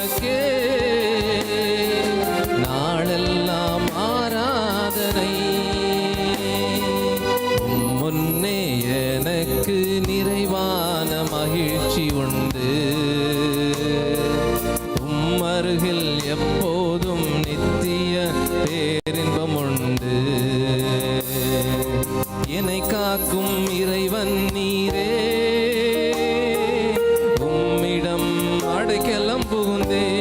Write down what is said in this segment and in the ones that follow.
again. confunde.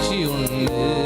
ശക്തിയുണ്ട്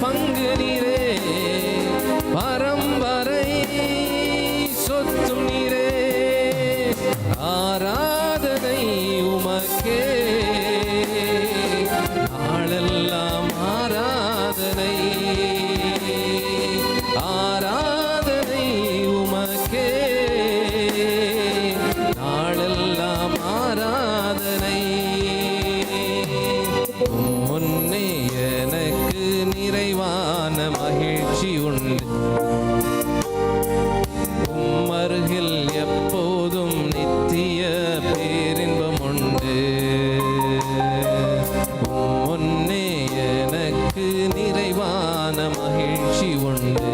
பங்கு நீரே பரம்பரை சொத்து நீரே. ஆராதனை உமக்கே நாளெல்லாம் ஆராதனை. ജ്ഞാനമഹിഴ്ചി ഉണ്ട്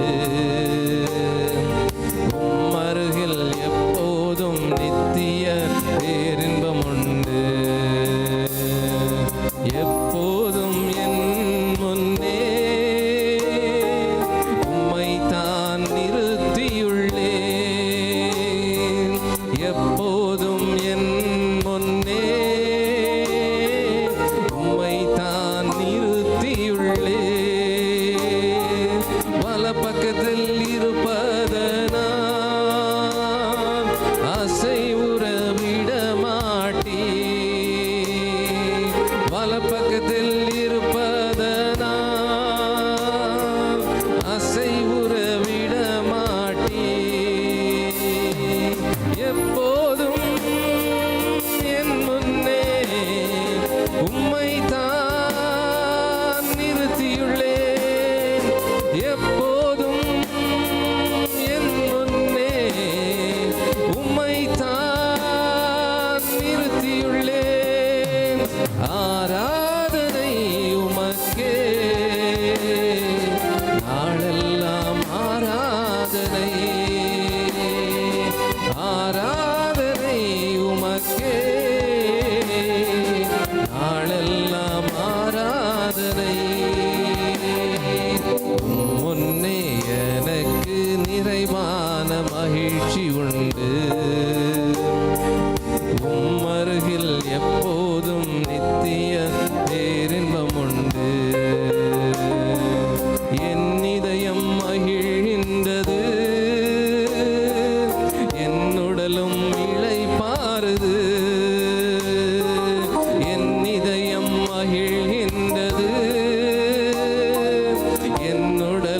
Lord,